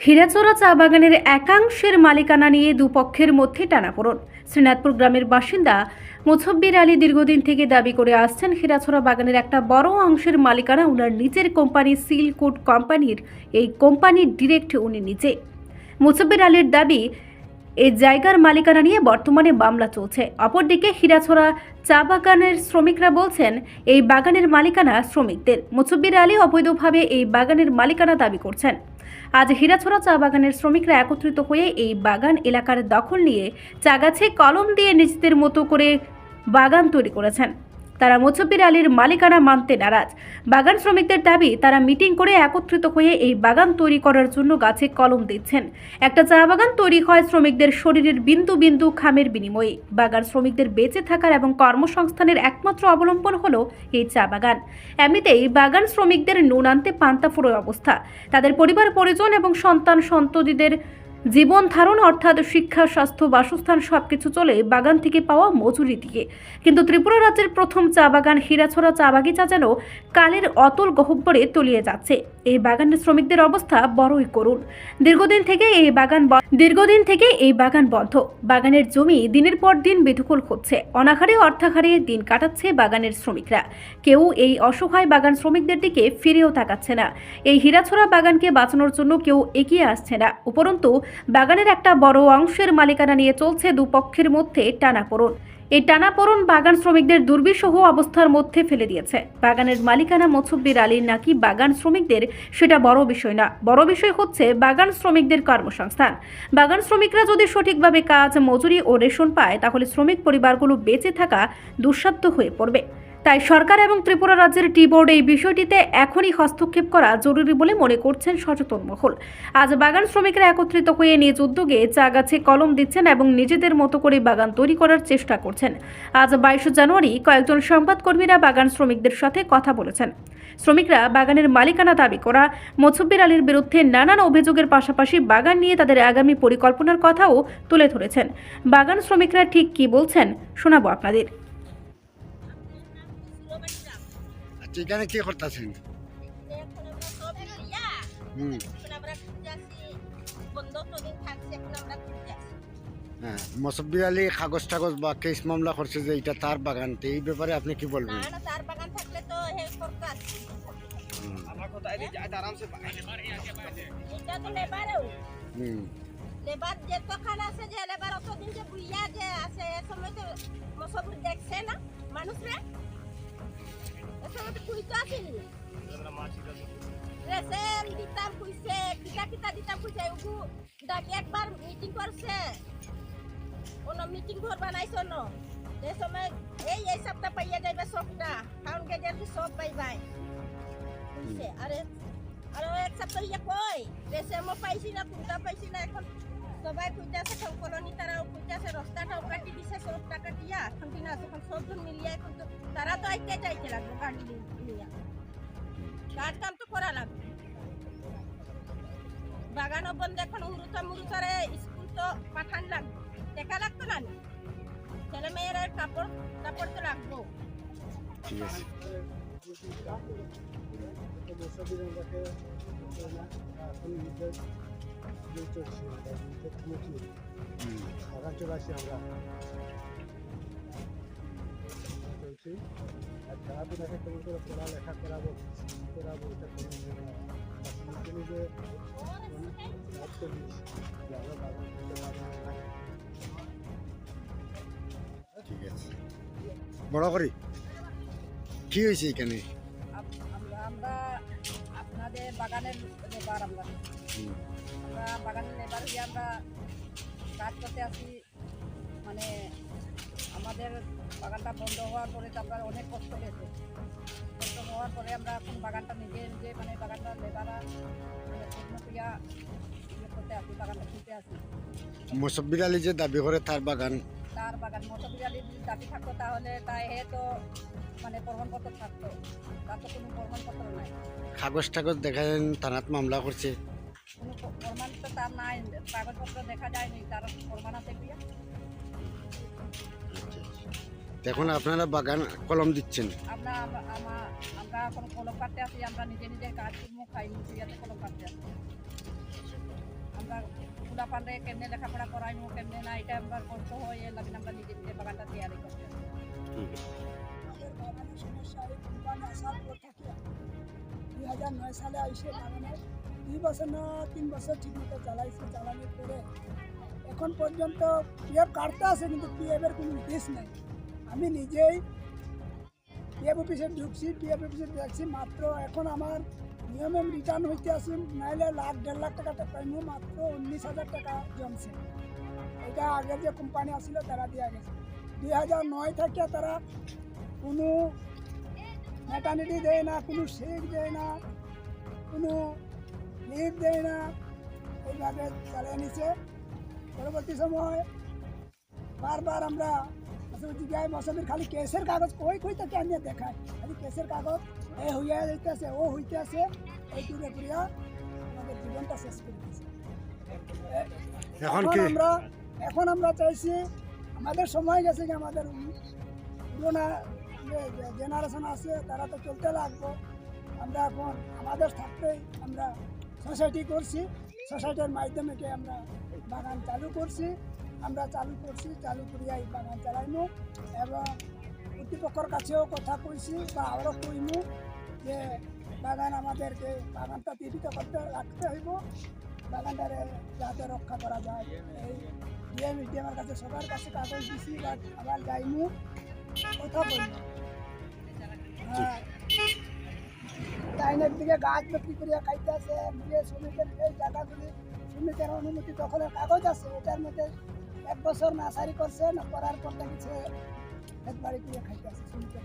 হীরাচোরা চা বাগানের একাংশের মালিকানা নিয়ে দুপক্ষের মধ্যে টানাপোড়েন। শ্রীনাথপুর গ্রামের বাসিন্দা মুছব্বির আলী দীর্ঘদিন থেকে দাবি করে আসছেন হীরাছড়া বাগানের একটা বড় অংশের মালিকানা ওনার নিজের কোম্পানি সিলকুড কোম্পানির, এই কোম্পানির ডিরেক্ট উনি নিজে। মুছব্বির আলীর দাবি এই জায়গার মালিকানা নিয়ে বর্তমানে মামলা চলছে। অপরদিকে হীরাছড়া চা বাগানের শ্রমিকরা বলছেন, এই বাগানের মালিকানা শ্রমিকদের। মুছব্বির আলী অবৈধভাবে এই বাগানের মালিকানা দাবি করছেন। আজ হীরাছড়া চা বাগানের শ্রমিকরা একত্রিত হয়ে এই বাগান এলাকার দখল নিয়ে চা গাছে কলম দিয়ে নিজেদের মতো করে বাগান তৈরি করেছেন। তারা মুছব্বির আলীর মালিকানা মানতে নারাজ। বাগান শ্রমিকদের দাবি, তারা মিটিং করে একত্রিত হয়ে এই বাগান তৈরি করার জন্য গাছে কলম দিচ্ছেন। একটা চা বাগান তৈরি হয় শ্রমিকদের শরীরের বিন্দু বিন্দু খামের বিনিময়ে। বাগান শ্রমিকদের বেঁচে থাকার এবং কর্মসংস্থানের একমাত্র অবলম্বন হলো এই চা বাগান। এমনিতেই বাগান শ্রমিকদের নুন আনতে পান্তা ফুরোয় অবস্থা। তাদের পরিবার, পরিজন এবং সন্তান সন্ততিদের জীবন ধারণ অর্থাৎ শিক্ষা, স্বাস্থ্য, বাসস্থান সবকিছু চলে বাগান থেকে পাওয়া মজুরি দিয়ে কিন্তু ত্রিপুরা রাজ্যের প্রথম চা বাগান, হীরাছড়া চা বাগিচা যেন কালের অতল গহব্বরে তলিয়ে যাচ্ছে। এই বাগানের শ্রমিকদের অবস্থা বড়ই করুণ। দীর্ঘদিন থেকে এই বাগান দীর্ঘদিন থেকে এই বাগান বন্ধ। বাগানের জমি দিনের পর দিন বেদখল হচ্ছে। অনাহারে অর্থাহারে দিন কাটাচ্ছে বাগানের শ্রমিকরা। কেউ এই অসহায় বাগান শ্রমিকদের দিকে ফিরেও তাকাচ্ছে না। এই হীরাছড়া বাগানকে বাঁচানোর জন্য কেউ এগিয়ে আসছে না। উপরন্তু, বাগানের একটা বড় অংশের মালিকানা নিয়ে চলছে দুপক্ষের মধ্যে টানাপোড়ন। এই টানাপোড়ন বাগান শ্রমিকদের দুর্বিষহ অবস্থার মধ্যে ফেলে দিয়েছে। বাগানের মালিকানা মছব্বির আলীর নাকি বাগান শ্রমিকদের সেটা বড় বিষয় না। বড় বিষয় হচ্ছে বাগান শ্রমিকদের কর্মসংস্থান। বাগান শ্রমিকরা যদি সঠিকভাবে কাজ, মজুরি ও রেশন পায়, তাহলে শ্রমিক পরিবারগুলো বেঁচে থাকা দুঃসাধ্য হয়ে পড়বে। তাই সরকার এবং ত্রিপুরা রাজ্যের টি বোর্ড এই বিষয়টিতে এখনই হস্তক্ষেপ করা জরুরি বলে মনে করছেন সচেতন মহল। আজ বাগান শ্রমিকরা একত্রিত হয়ে নিজ উদ্যোগে চা গাছে কলম দিচ্ছেন এবং নিজেদের মতো করে বাগান তৈরি করার চেষ্টা করছেন। আজ বাইশে জানুয়ারি কয়েকজন সংবাদকর্মীরা বাগান শ্রমিকদের সাথে কথা বলেছেন। শ্রমিকরা বাগানের মালিকানা দাবি করা মছব্বির আলীর বিরুদ্ধে নানান অভিযোগের পাশাপাশি বাগান নিয়ে তাদের আগামী পরিকল্পনার কথাও তুলে ধরেছেন। বাগান শ্রমিকরা ঠিক কি বলছেন শোনাবো আপনাদের। এখানে কি করতেছেন? হুম। হ্যাঁ মসব্বির আলী কাগজ টাগজ বা কেস মামলা করছে যে এটা তার বাগান এই ব্যাপারে আপনি কি বলবেন? তার বাগান থাকলে তো হুম, লেবার যে দোকান আছে যে লেবার অতদিন যে বুইয়া যে আছে এ সময় তো মশগুর দেখছে না মানুষরে। রেশন দিতাম খুঁজছে কিতা কিতা দিতাম খুঁজছে উগু ডাকি একবার মিটিং করছে কোনো মিটিং ঘর বানাইছো ন এই সময় এই এই সপ্তাহ পাইয়া যাইবে সবটা কারণ কে যে সব পাই বাই বুঝছে আরে আরে এক সপ্তাহ ইয়ে কই রেশমও পাইছি না কোনটা পাইছি না এখন সবাই খুঁজতেছে সব কলোনি তারাও খুঁজতেছে রাস্তাটাও কাটি দিছে সব টাকা দিয়া। এখন দিন আছে এখন সবজন মিলিয়ে এখন তো তারা তো আইতে যাইতে লাগবে গাড়ি নিয়ে কাজ কাম তো করা লাগবে। বাগানও বন্ধ এখন উরুতা মুরুতারে স্কুল তো পাঠান লাগবে। দেখা লাগতো না ছেলে মেয়েরা কাপড় কাপড় তো লাগবো। ঠিক আছে। বাগান চলে আসি আমরা চলছি আর খেলাধুলাকে কেমন করে পড়ালেখা করাবো এটা কোনো যে আমরা। ঠিক আছে বড় করি। কি হয়েছে এখানে? আমরা আপনাদের বাগানের লেবার আমরা আমরা বাগানের লেবার হয়ে আমরা কাজ করতে আসি। মানে আমাদের বাগানটা বন্ধ হওয়ার পরে তো আমরা অনেক কষ্ট পেয়েছি। কষ্ট হওয়ার পরে আমরা এখন বাগানটা নিজে নিজে মানে বাগানটা লেবারা মানে পূর্ণ ক্রিয়া ইয়ে করতে আসি বাগানটা খুলতে আসি। মসব্বির আলী যে দাবি করে তার বাগান। তার বাগান মতবিরালির যদি দাবি থাকতো তাহলে তাই হে তো মানে প্রমাণপত্র থাকতো। তার তো কোনো প্রমাণপত্র নাই। কাগজ টাগজ দেখা যায় থানাত মামলা করছে। কোনো প্রমাণ তো তার নাই কাগজপত্র দেখা যায়নি তার প্রমাণ আছে কি? এখন আপনারা বাগান কলম দিচ্ছেন। আমরা আমরা আমরা এখন কলম কাটতে আসি আমরা নিজে নিজে কাজ কর্ম খাই মুখিয়াতে কলম কাটতে আসি। সুদা পান্ডে কেমনে লেখাপড়া করাইমু কেমনে না এটা আমরা করতে হয় এর লাগে আমরা নিজে নিজে বাগানটা তৈরি করতে আমাদের বাগানের সমস্যা এই কোম্পানি আসার পর থেকে। দুই হাজার নয় সালে আইসে বাগানে দুই বছর না, তিন বছর ঠিক মতো চালাইছে চালানোর পরে। এখন পর্যন্ত পিএফ কাটতে আছে, কিন্তু পিএফের কোনো লিস্ট নেই। আমি নিজেই পিএফ অফিসে ঢুকছি পিএফ অফিসে দেখছি মাত্র এখন আমার নিয়মে রিটার্ন হইতে আসি নাইলে লাখ, দেড় লাখ টাকা পাইমু, মাত্র উনিশ হাজার টাকা জমছে। এটা আগের যে কোম্পানি আসছিল তারা দিয়া গেছে। দুই হাজার নয় থেকে তারা কোনো ম্যাটার্নিটি দেয় না, কোনো শেক দেয় না, কোনো লিভ দেয় না এইভাবে চালিয়ে নিছে। পরবর্তী সময় বারবার আমরা মৌসুমের খালি কেসের কাগজ কই কই তাকে আমি দেখাই। খালি কেসের কাগজ এ হইয়া যাইতেছে ও হইতেছে। এই করে করিয়া আমাদের জীবনটা শেষ করে দিয়েছে এখন আমরা এখন আমরা চাইছি আমাদের সময় গেছে যে আমাদের পুরোনা জেনারেশন আছে তারা তো চলতে লাগবো। আমরা এখন আমাদের থাকতেই আমরা সোসাইটি করছি। সোসাইটির মাধ্যমে কি আমরা বাগান চালু করছি। আমরা চালু করছি চালু করিয়া এই বাগান চালাইমু এবং কর্তৃপক্ষের কাছেও কথা কইছি বা আরও কইমু যে বাগান আমাদেরকে বাগানটা জীবিত করতে রাখতে হইব। বাগানটারে যাতে রক্ষা করা যায়। এই ডিএম ডিএমের কাছে সবার কাছে কাগজ দিছি বা আবার যাইমু। কথা বলব। হ্যাঁ লাইনের দিকে গাছ বিক্রি করিয়া খাইতে আছে যে শ্রমিকের এই জায়গাগুলি শ্রমিকের অনুমতি দখলের কাগজ আছে এটার মধ্যে এক বছর নার্সারি করছে না করার পর কিছু বাড়ি করিয়া খাইতে আছে শ্রমিকের।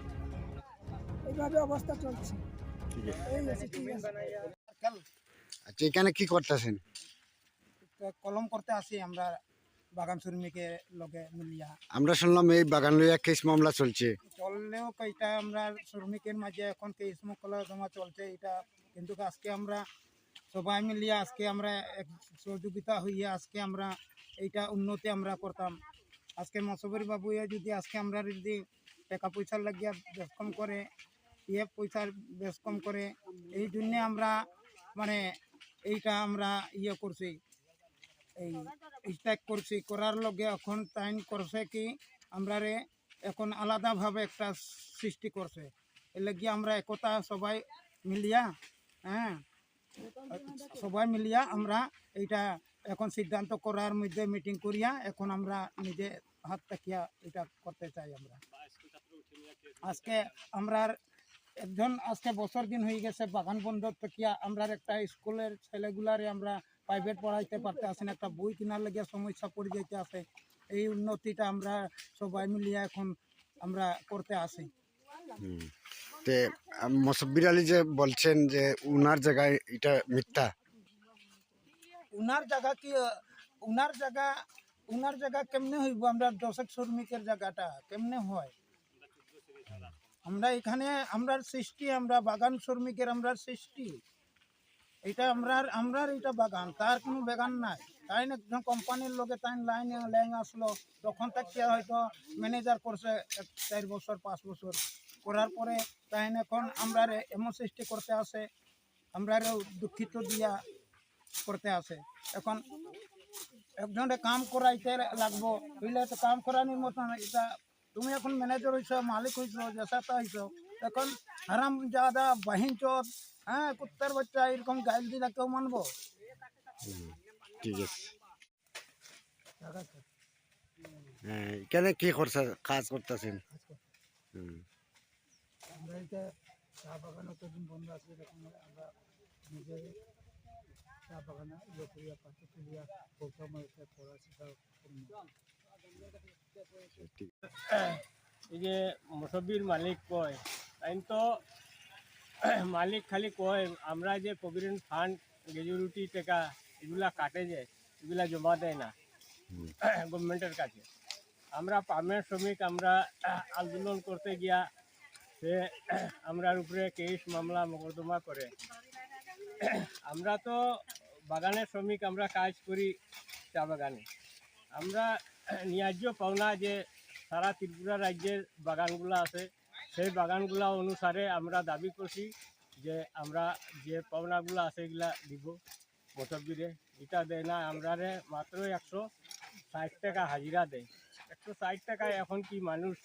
এইভাবে অবস্থা চলছে। এই আছে ঠিক আছে। আচ্ছা এখানে কি করতেছেন? কলম করতে আসি আমরা। বাগান শ্রমিকের লগে মিলিয়া। আমরা শুনলাম এই বাগান লইয়া কেস মামলা চলছে। চললেও এটা আমরা শ্রমিকের মাঝে এখন কেস মোকদ্দমা চলছে এটা কিন্তু আজকে আমরা সবাই মিলিয়ে আজকে আমরা এক সহযোগিতা হইয়া আজকে আমরা এইটা উন্নতি আমরা করতাম। আজকে মসবর বাবু যদি আজকে আমরা যদি টাকা পয়সার লাগিয়া বেশ কম করে ইয়ে পয়সার বেশ কম করে এই জন্যে আমরা মানে এইটা আমরা ইয়ে করছি। এই স্ট্রাইক করছি, করার লগে এখন টাইম করছে কি আমরা রে এখন আলাদাভাবে একটা সৃষ্টি করছে। এর আমরা একতা সবাই মিলিয়া হ্যাঁ সবাই মিলিয়া আমরা এইটা এখন সিদ্ধান্ত করার মধ্যে মিটিং করিয়া এখন আমরা নিজে হাত তাকিয়া এটা করতে চাই আমরা। আজকে আমরা একজন, আজকে বছর দিন হয়ে গেছে বাগান বন্ধ থাকিয়া আমরা একটা স্কুলের ছেলেগুলারে আমরা প্রাইভেট পড়াইতে পারতে আসেন একটা বই কেনার লেগে সমস্যা পড়ে যাইতে আসে এই উন্নতিটা আমরা সবাই মিলিয়ে এখন আমরা করতে আসি। তে মসব্বির আলী যে বলছেন যে উনার জায়গায় এটা মিথ্যা। উনার জায়গা কি উনার জায়গা উনার জায়গা কেমনে হইব? আমরা দশক শ্রমিকের জায়গাটা কেমনে হয়? আমরা এখানে আমরার সৃষ্টি আমরা বাগান শ্রমিকের আমরা সৃষ্টি। এটা আমরার আমরার এটা বাগান, তার কোনো বাগান নাই। তাই না একজন কোম্পানির লোকে তাই লাইন ল্যাং আসলো, তখন থেকে হয়তো ম্যানেজার করছে চার বছর, পাঁচ বছর। করার পরে তাই এখন আমরা এমন সৃষ্টি করতে আসে আমরা দুঃখিত দিয়া করতে আসে এখন একজনে কাম করাইতে লাগবো হইলে তো কাম করানোর মতন এটা, তুমি এখন ম্যানেজার হইছ, মালিক হইছ জেসাতা হইছ, এখন হারাম জাদা বাহিন চোদ হ্যাঁ কুত্তার বাচ্চা এরকম গাইল দিলে কেউ মানবো? ঠিক আছে। হ্যাঁ এখানে কি করছে? কাজ করতেছেন? হুম। আমরা এটা চা বাগান অতদিন বন্ধ আছে এরকম আমরা নিজে চা বাগানে করিয়া তুলিয়া প্রথম পড়াশোনা এই যে মুসব্বির মালিক কয় তাই তো মালিক খালি কয় আমরা যে প্রভিডেন্ট ফান্ড গ্র্যাজুইটি টাকা এগুলা কাটে যে এগুলা জমা দেয় না গভর্নমেন্টের কাছে। আমরা পার্মানেন্ট শ্রমিক আমরা আন্দোলন করতে গিয়া সে আমরার উপরে কেস মামলা মোকদ্দমা করে। আমরা তো বাগানের শ্রমিক আমরা কাজ করি চা বাগানে। আমরা ন্যায্য পাওনা যে সারা ত্রিপুরা রাজ্যের বাগানগুলো আছে সেই বাগানগুলো অনুসারে আমরা দাবি করছি যে আমরা যে পাওনাগুলো আছে এগুলা দিব মোটরবিরে এটা দেয় না, আমরা মাত্র একশো ষাট টাকা হাজিরা দেয়। একশো ষাট টাকায় এখন কি মানুষ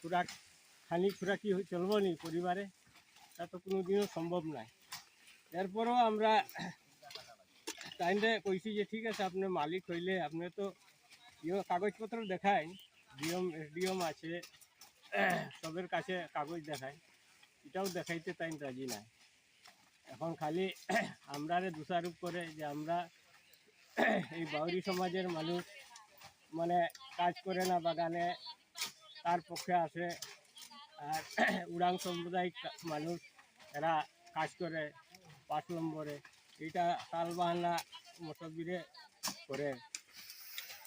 খুরাক, খানি খুরাকি চলবো নি পরিবারে? তা তো কোনোদিনও সম্ভব নাই। এরপরও আমরা তাইলে কইছি যে ঠিক আছে, আপনি মালিক হইলে আপনি তো ইয়ে কাগজপত্র দেখায় ডিএম এসডিএম আছে। সবের কাছে কাগজ দেখায়। এটাও দেখাইতে তাই রাজি নাই। এখন খালি আমরা দোষারোপ করে যে আমরা এই বাউরি সমাজের মানুষ মানে কাজ করে না বাগানে, তার পক্ষে আছে। আর উড়াং সাম্প্রদায়িক মানুষ, এরা কাজ করে পাঁচ নম্বরে। এইটা তাল বাহানা মোটরবিরে করে।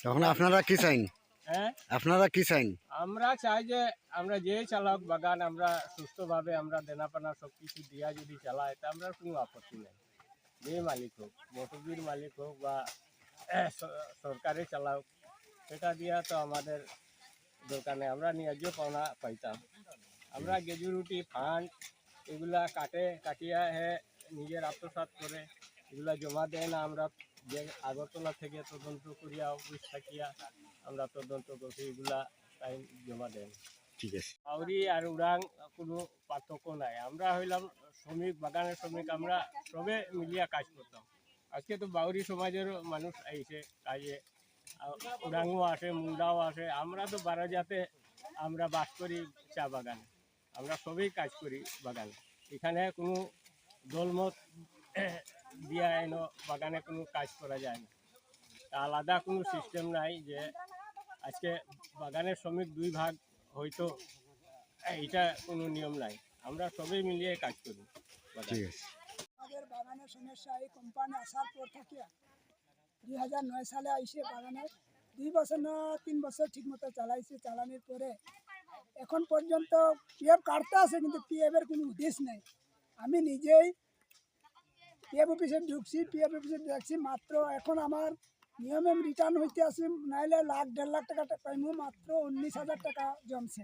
তখন আপনারা কি চাইন? হ্যাঁ? আপনারা কি চাইন? আমরা চাই যে আমরা যে চালাক বাগান আমরা সুস্থভাবে আমরা দেনাপানা সব কিছু দিয়া যদি চালায় তা আমরা কোনো আপত্তি নেই। যে মালিক হোক মোটরবির মালিক হোক বা আহ, স- সরকারে চালাক সেটা দিয়া তো আমাদের দরকার নেই আমরা ন্যায্য পাওনা পাইতাম। আমরা গেজুরুটি ফান্ড এগুলা কাটে কাটিয়া হে নিজের আত্মসাৎ করে এগুলা জমা দেয় না আমরা। যে আগরতলা থেকে তদন্ত করিয়া অফিস থাকিয়া আমরা তদন্ত করছি এগুলা টাইম জমা দেন। ঠিক আছে। আউরি আর উড়াং কোনো পার্থক্য নাই। আমরা হইলাম শ্রমিক বাগানের শ্রমিক আমরা সবে মিলিয়া কাজ করতাম। আজকে তো বাউরি সমাজেরও মানুষ আইছে কাজে। উড়াংও আসে মুন্ডাও আসে। আমরা তো বারাজাতে আমরা বাস করি চা বাগানে। আমরা সবই কাজ করি বাগানে। এখানে কোনো দলমত দিয়া এনো বাগানে কোনো কাজ করা যায় না। আলাদা কোনো সিস্টেম নাই যে আজকে বাগানের শ্রমিক দুই ভাগ হয়তো এইটা কোনো নিয়ম নাই। আমরা সবাই মিলিয়ে কাজ করি ঠিক আছে। আমাদের বাগানের সমস্যা এই কোম্পানি আসার পর থেকে দুই হাজার নয় সালে আইসে বাগানে। দুই বছর না তিন বছর ঠিক মতো চালাইছে। চালানোর পরে এখন পর্যন্ত পিএফ কাটতে আছে কিন্তু পিএফের কোনো উদ্দেশ্য নেই। আমি নিজেই পিএফ অফিসে ঢুকছি পিএফ অফিসে দেখছি মাত্র এখন আমার নিয়মে রিটার্ন হইতে আছে নাইলে লাখ, দেড় লাখ টাকা পাইমু, মাত্র উনিশ হাজার টাকা জমছে।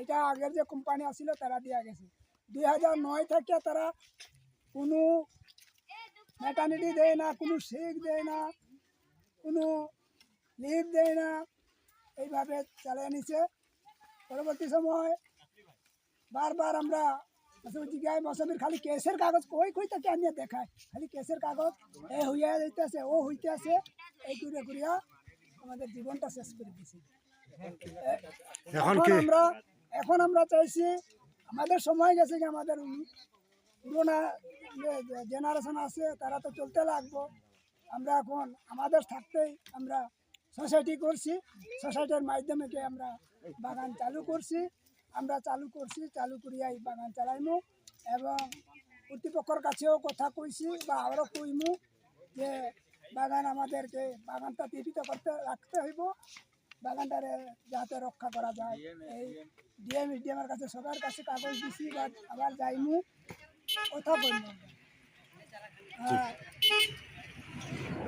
এটা আগের যে কোম্পানি আসছিল তারা দিয়া গেছে। দুই হাজার নয় থেকে তারা কোনো ম্যাটার্নিটি দেয় না, কোনো শেক দেয় না, কোনো লিভ দেয় না, এইভাবে চালিয়ে নিছে। পরবর্তী সময় বারবার আমরা জিজ্ঞায় মৌসুমীর খালি কেসের কাগজ কই কই থেকে আনিয়ে দেখায়? খালি কেসের কাগজ এ হইয়া যাইতেছে ও হইতেছে এই করে করিয়া আমাদের জীবনটা শেষ করে দিছে। এখন আমরা এখন আমরা চাইছি আমাদের সময় গেছে কি আমাদের পুরোনা জেনারেশন আছে তারা তো চলতে লাগবো। আমরা এখন আমাদের থাকতেই আমরা সোসাইটি করছি সোসাইটির মাধ্যমে আমরা বাগান চালু করছি। আমরা চালু করছি চালু করিয়া এই বাগান চালাইমু এবং কর্তৃপক্ষের কাছেও কথা কইছি বা আরও কইমু যে বাগান আমাদেরকে বাগানটা জীবিত করতে রাখতে হইব। বাগানটারে যাতে রক্ষা করা যায়। এই ডিএম ডিএমের কাছে সবার কাছে কাগজ দিছি বা আবার যাইমু কথা বললাম হ্যাঁ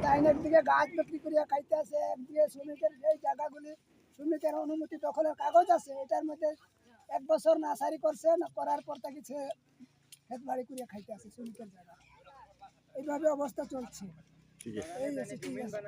লাইনের দিকে গাছ বিক্রি করিয়া খাইতে আছে একদিকে শ্রমিকের এই জায়গাগুলি শ্রমিকের অনুমতি দখলের কাগজ আছে এটার মধ্যে এক বছর নার্সারি করছে না করার পর তাকে সে ক্ষেত বাড়ি করিয়া খাইতে আসে শ্রমিকের জায়গা। এইভাবে অবস্থা চলছে। এই ঠিক আছে।